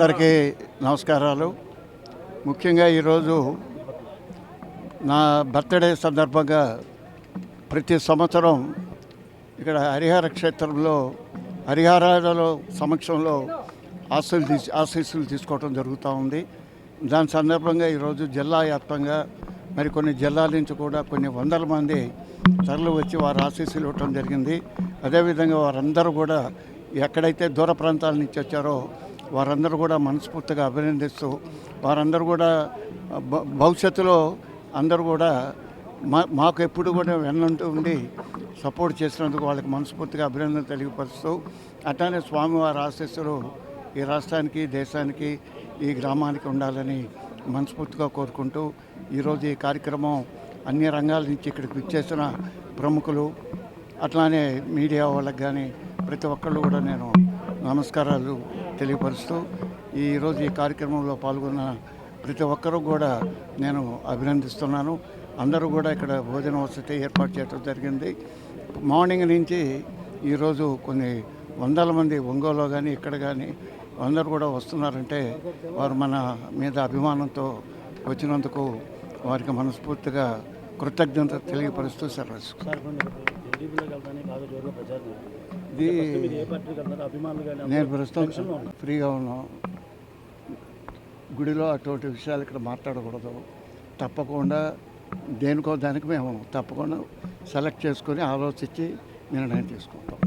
అందరికీ నమస్కారాలు. ముఖ్యంగా ఈరోజు నా బర్త్డే సందర్భంగా ప్రతి సంవత్సరం ఇక్కడ హరిహర క్షేత్రంలో హరిహరాలలో సమక్షంలో ఆశీస్సులు తీసి ఆశీస్సులు తీసుకోవడం జరుగుతూ ఉంది. దాని సందర్భంగా ఈరోజు జిల్లా వ్యాప్తంగా మరికొన్ని జిల్లాల నుంచి కూడా కొన్ని వందల మంది తరలి వచ్చి వారు ఆశీస్సులు ఇవ్వటం జరిగింది. అదేవిధంగా వారందరూ కూడా ఎక్కడైతే దూర ప్రాంతాల నుంచి వచ్చారో వారందరూ కూడా మనస్ఫూర్తిగా అభినందిస్తూ వారందరూ కూడా భ- భవిష్యత్తులో అందరూ కూడా మా మాకు ఎప్పుడు కూడా వెన్నంటూ ఉండి సపోర్ట్ చేసినందుకు వాళ్ళకి మనస్ఫూర్తిగా అభినందన తెలియపరుస్తూ అట్లానే స్వామివారి ఆశీస్సులు ఈ రాష్ట్రానికి దేశానికి ఈ గ్రామానికి ఉండాలని మనస్ఫూర్తిగా కోరుకుంటూ ఈరోజు ఈ కార్యక్రమం అన్ని రంగాల నుంచి ఇక్కడికి విచ్చేసిన ప్రముఖులు అట్లానే మీడియా వాళ్ళకి కానీ ప్రతి ఒక్కళ్ళు కూడా నేను నమస్కారాలు తెలియపరుస్తూ ఈరోజు ఈ కార్యక్రమంలో పాల్గొన్న ప్రతి ఒక్కరూ కూడా నేను అభినందిస్తున్నాను. అందరూ కూడా ఇక్కడ భోజన వసతి ఏర్పాటు చేయడం జరిగింది. మార్నింగ్ నుంచి ఈరోజు కొన్ని వందల మంది ఒంగోలో కానీ ఇక్కడ కానీ అందరూ కూడా వస్తున్నారంటే వారు మన మీద అభిమానంతో వచ్చినందుకు వారికి మనస్ఫూర్తిగా కృతజ్ఞత తెలియపరుస్తూ సెలవు జోరుగా ప్రచారం ఇది ఏ అభిమానులు కానీ నేను ప్రస్తుతం ఫ్రీగా ఉన్నాం. గుడిలో అటువంటి విషయాలు ఇక్కడ మాట్లాడకూడదు. తప్పకుండా దేనికో దానికి మేము తప్పకుండా సెలెక్ట్ చేసుకొని ఆలోచించి నిర్ణయం తీసుకుంటాం.